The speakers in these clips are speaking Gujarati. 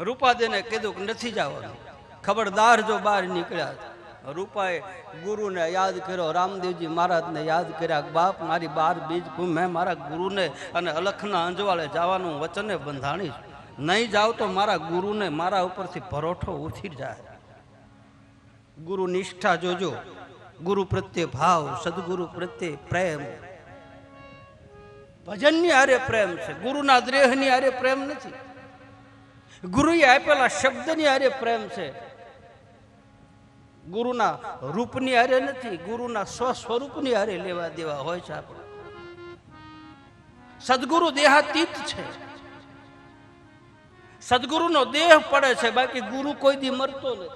રૂપાદેને કીધું કે નથી જવાનું. ખબરદાર જો બહાર નીકળ્યા રૂપાએ ગુરુને યાદ કર્યો, રામદેવજી મહારાજને યાદ કર્યા બાપ, મારી બાર બીજ મેં મારા ગુરુને અને અલખના અંજવાળે જવાનું વચને બંધાણી છું નહીં જાવ તો મારા ગુરુને મારા ઉપરથી ભરોઠો ઉઠી જાય. ગુરુ નિષ્ઠા જોજો. ગુરુ પ્રત્યે ભાવ, સદગુરુ પ્રત્યે પ્રેમ. ભજનની હારે પ્રેમ છે. ગુરુના દ્રેહની હારે પ્રેમ નથી. ગુરુએ આપેલા શબ્દની હારે પ્રેમ છે. ગુરુના રૂપની હારે નથી, ગુરુના સ્વ સ્વરૂપની હારે લેવા દેવા હોય છે આપણે. સદગુરુ દેહાતીત છે. સદગુરુનો દેહ પડે છે, બાકી ગુરુ કોઈ દી મરતો નથી.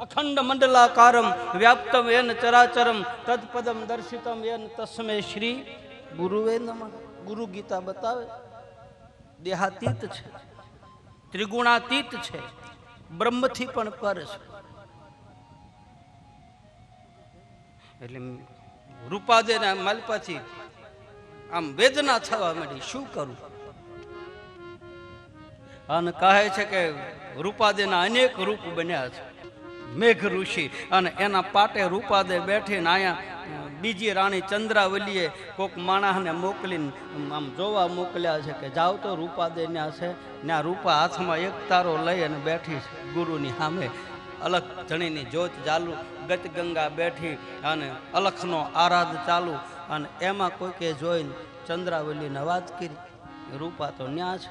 અખંડ મંડલાકારમ વ્યાપ્તમ એન ચરાચરમ તત્પદમ દર્શિતમ એન તસ્મે શ્રી ગુરુવે નમ. ગુરુ ગીતા બતાવે, દેહાતીત છે. ત્રિગુણાતીત છે. બ્રહ્મથી પણ પર છે. એટલે રૂપાદેના માલપાથી આમ વેદના થવા માંડી. શું કરું? અને કહે છે કે રૂપાદેના અનેક રૂપ બન્યા છે. મેઘ ઋષિ અને એના પાટે રૂપાદે બેઠીને અહીંયા બીજી રાણી ચંદ્રાવલીએ કોક માણસને મોકલીને આમ જોવા મોકલ્યા છે કે જાઓ તો રૂપાદે ત્યાં છે ત્યાં રૂપા હાથમાં એક તારો લઈ અને બેઠી છે ગુરુની સામે. અલગ ધણીની જોત ચાલુ ગત ગંગા બેઠી અને અલખનો આરાધ ચાલુ અને એમાં કોઈકે જોઈને ચંદ્રાવલીને વાત કરી, રૂપા તો ન્યા છે.